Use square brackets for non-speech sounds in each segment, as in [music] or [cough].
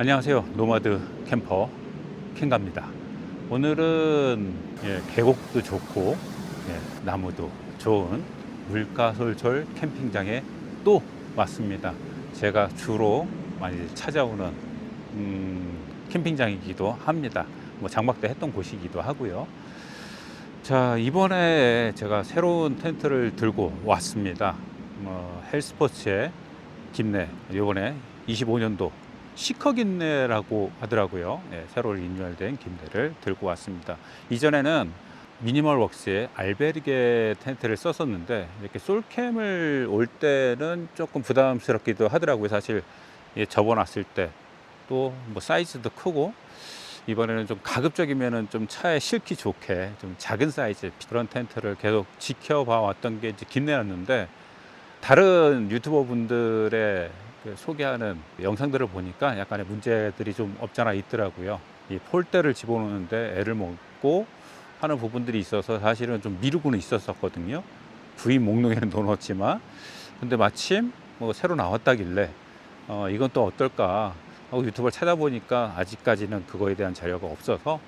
안녕하세요. 노마드 캠퍼 캔갑니다. 오늘은 예, 계곡도 좋고 예, 나무도 좋은 물가솔솔 캠핑장에 또 왔습니다. 제가 주로 많이 찾아오는 음, 캠핑장이기도 합니다. 뭐 장막 때 했던 곳이기도 하고요. 자 이번에 제가 새로운 텐트를 들고 왔습니다. 뭐 헬스포츠의 김내 이번에 25년도 시커 김내라고 하더라고요. 예, 새로 리뉴얼된 김내를 들고 왔습니다. 이전에는 미니멀 웍스의 알베르게 텐트를 썼었는데 이렇게 솔캠을 올 때는 조금 부담스럽기도 하더라고요. 사실 예, 접어놨을 때 또 뭐 사이즈도 크고 이번에는 좀 가급적이면은 좀 차에 실기 좋게 좀 작은 사이즈 그런 텐트를 계속 지켜봐 왔던 게 이제 김내였는데 다른 유튜버 분들의 그 소개하는 영상들을 보니까 약간의 문제들이 좀 없잖아 있더라고요. 이 폴대를 집어넣는데 애를 먹고 하는 부분들이 있어서 사실은 좀 미루고는 있었었거든요. 구입 목록에는 [laughs] 넣어놓었지만 근데 마침 뭐 새로 나왔다길래 어, 이건 또 어떨까 하고 유튜브를 찾아보니까 아직까지는 그거에 대한 자료가 없어서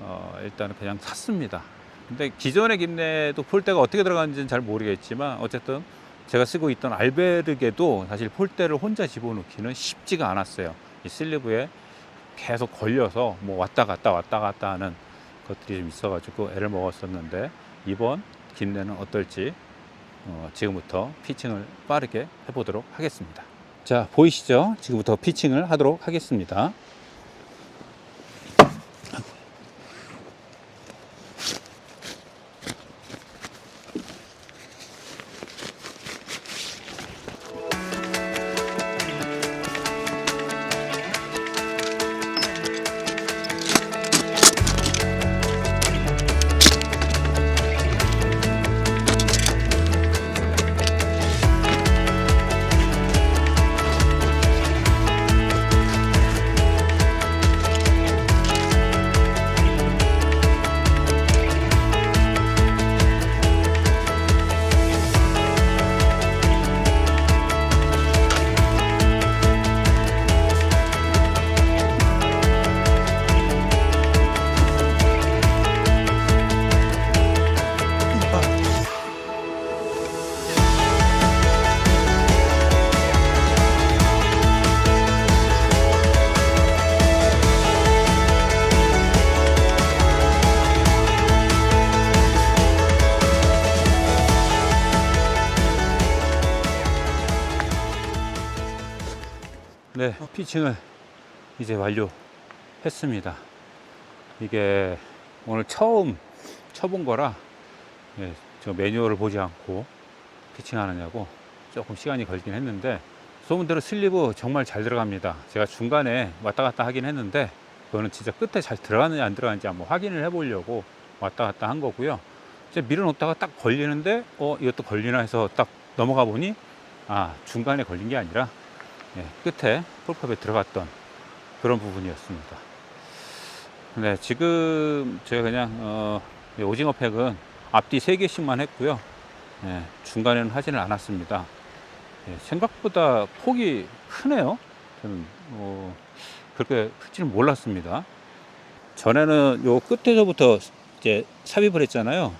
어, 일단은 그냥 샀습니다. 근데 기존의 김내도 폴대가 어떻게 들어가는지는 잘 모르겠지만 어쨌든 제가 쓰고 있던 알베르게도 사실 폴대를 혼자 집어넣기는 쉽지가 않았어요. 이 슬리브에 계속 걸려서 뭐 왔다 갔다 왔다 갔다 하는 것들이 좀 있어가지고 애를 먹었었는데 이번 김내는 어떨지 어, 지금부터 피칭을 빠르게 해보도록 하겠습니다. 자 보이시죠? 지금부터 피칭을 하도록 하겠습니다. 네, 피칭을 이제 완료했습니다. 이게 오늘 처음 쳐본 거라 예, 저 매뉴얼을 보지 않고 피칭하느냐고 조금 시간이 걸긴 했는데 소문대로 슬리브 정말 잘 들어갑니다. 제가 중간에 왔다 갔다 하긴 했는데 그거는 진짜 끝에 잘 들어가는지 안 들어가는지 한번 확인을 해보려고 왔다 갔다 한 거고요. 이제 밀어놓다가 딱 걸리는데 어 이것도 걸리나 해서 딱 넘어가 보니 아 중간에 걸린 게 아니라 예, 끝에 폴컵에 들어갔던 그런 부분이었습니다. 네, 지금 제가 그냥 어, 이 오징어 팩은 앞뒤 3개씩만 했고요. 예, 중간에는 하지는 않았습니다. 예, 생각보다 폭이 크네요. 저는 어, 그렇게 클지는 몰랐습니다. 전에는 요 끝에서부터 이제 삽입을 했잖아요.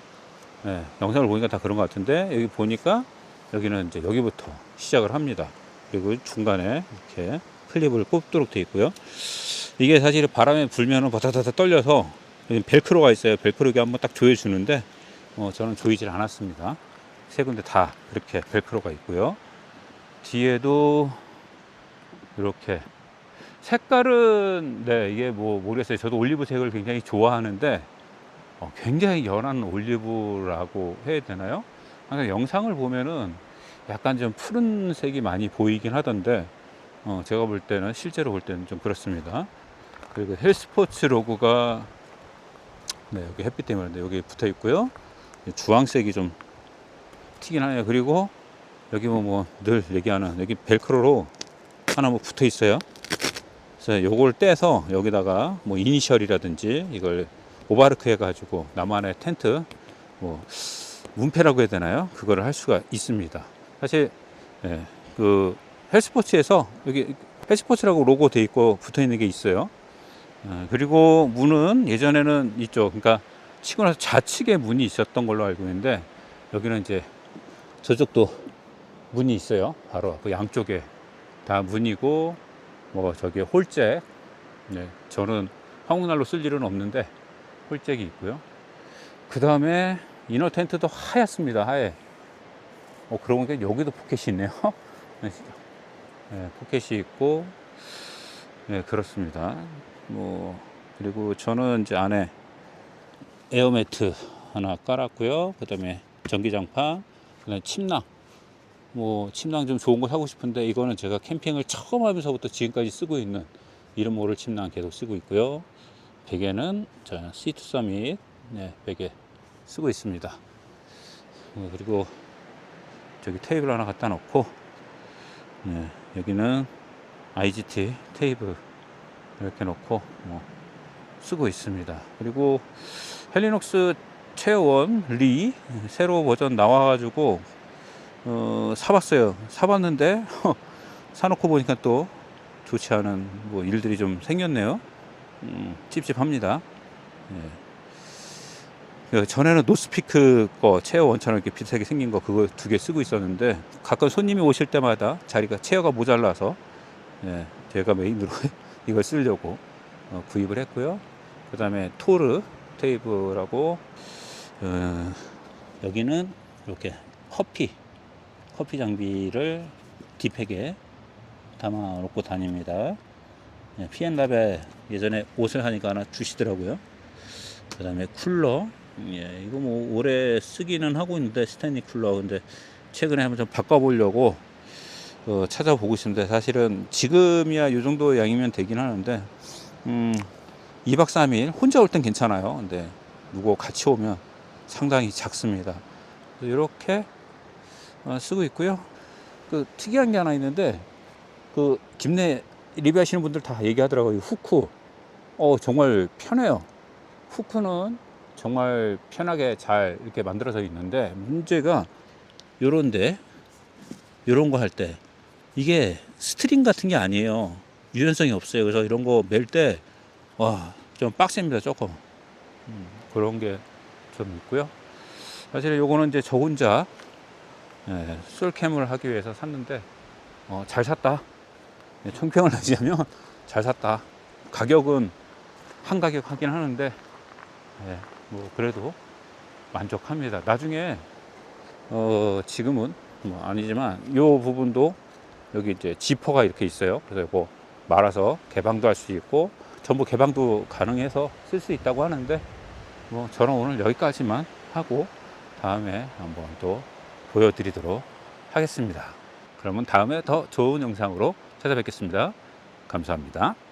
예, 영상을 보니까 다 그런 것 같은데 여기 보니까 여기는 이제 여기부터 시작을 합니다. 그리고 중간에 이렇게 클립을 꼽도록 되어 있고요. 이게 사실 바람에 불면은 바다다다 떨려서 벨크로가 있어요. 벨크로가 한번 딱 조여주는데 어, 저는 조이질 않았습니다. 세 군데 다 그렇게 벨크로가 있고요. 뒤에도 이렇게 색깔은 네 이게 뭐 모르겠어요. 저도 올리브색을 굉장히 좋아하는데 어, 굉장히 연한 올리브라고 해야 되나요? 항상 영상을 보면은 약간 좀 푸른색이 많이 보이긴 하던데 어, 제가 볼 때는 실제로 볼 때는 좀 그렇습니다. 그리고 헬스포츠 로고가 네 여기 햇빛 때문에 여기 붙어 있고요. 이 주황색이 좀 튀긴 하네요. 그리고 여기 뭐 늘 얘기하는 여기 벨크로로 하나 뭐 붙어 있어요. 그래서 요걸 떼서 여기다가 뭐 이니셜이라든지 이걸 오바르크 해가지고 나만의 텐트 뭐 문패라고 해야 되나요? 그거를 할 수가 있습니다. 사실 예, 그 헬스포츠에서 여기 패스포츠라고 로고 돼 있고 붙어 있는 게 있어요. 어, 그리고 문은 예전에는 이쪽, 그러니까 치고 나서 좌측에 문이 있었던 걸로 알고 있는데 여기는 이제 저쪽도 문이 있어요. 바로 그 양쪽에 다 문이고 뭐 저기 홀잭. 네, 저는 한국날로 쓸 일은 없는데 홀잭이 있고요. 그 다음에 이너 텐트도 하얗습니다. 하얘. 어, 그러고 보니까 여기도 포켓이 있네요. [laughs] 네, 네, 포켓이 있고, 네, 그렇습니다. 뭐, 그리고 저는 이제 안에 에어매트 하나 깔았고요. 그 다음에 전기장판, 그 다음에 침낭. 뭐, 침낭 좀 좋은 거 사고 싶은데, 이거는 제가 캠핑을 처음 하면서부터 지금까지 쓰고 있는 이름 모를 침낭 계속 쓰고 있고요. 베개는 저 시트 서밋, 네, 베개 쓰고 있습니다. 어, 그리고 저기 테이블 하나 갖다 놓고, 네, 여기는 IGT 테이블 이렇게 놓고 뭐 쓰고 있습니다. 그리고 헬리녹스 체어원 리 새로 버전 나와가지고 어, 사봤어요. 사봤는데 [laughs] 사놓고 보니까 또 좋지 않은 뭐 일들이 좀 생겼네요. 음, 찝찝합니다. 예. 그 전에는 노스피크 거 체어 원처럼 이렇게 비슷하게 생긴 거 그거 두 개 쓰고 있었는데 가끔 손님이 오실 때마다 자리가 체어가 모자라서 예, 제가 메인으로 [laughs] 이걸 쓰려고 어, 구입을 했고요. 그 다음에 토르 테이블하고 어, 여기는 이렇게 커피 커피 장비를 뒷팩에 담아 놓고 다닙니다. 예, 피엔랍에 예전에 옷을 하니까 하나 주시더라고요. 그 다음에 쿨러. 예, 이거 뭐 오래 쓰기는 하고 있는데 스탠리 쿨러. 근데 최근에 한번 좀 바꿔보려고 어, 찾아보고 있습니다. 사실은 지금이야 이 정도 양이면 되긴 하는데, 음, 2박 3일 혼자 올 땐 괜찮아요. 근데 누구 같이 오면 상당히 작습니다. 이렇게 어, 쓰고 있고요. 그 특이한 게 하나 있는데, 그 김내 리뷰하시는 분들 다 얘기하더라고요. 이 후크. 어, 정말 편해요. 후크는 정말 편하게 잘 이렇게 만들어져 있는데 문제가 요런데 요런 거 할 때 이게 스트링 같은 게 아니에요. 유연성이 없어요. 그래서 이런 거 멜 때 와, 좀 빡셉니다. 조금. 음, 그런 게 좀 있고요. 사실 요거는 이제 저 혼자 예, 솔캠을 하기 위해서 샀는데 어, 잘 샀다. 예, 총평을 [laughs] 내자면 잘 샀다. 가격은 한 가격 하긴 하는데 예, 뭐 그래도 만족합니다. 나중에 어 지금은 뭐 아니지만 요 부분도 여기 이제 지퍼가 이렇게 있어요. 그래서 이거 말아서 개방도 할 수 있고 전부 개방도 가능해서 쓸 수 있다고 하는데 뭐 저는 오늘 여기까지만 하고 다음에 한번 또 보여드리도록 하겠습니다. 그러면 다음에 더 좋은 영상으로 찾아뵙겠습니다. 감사합니다.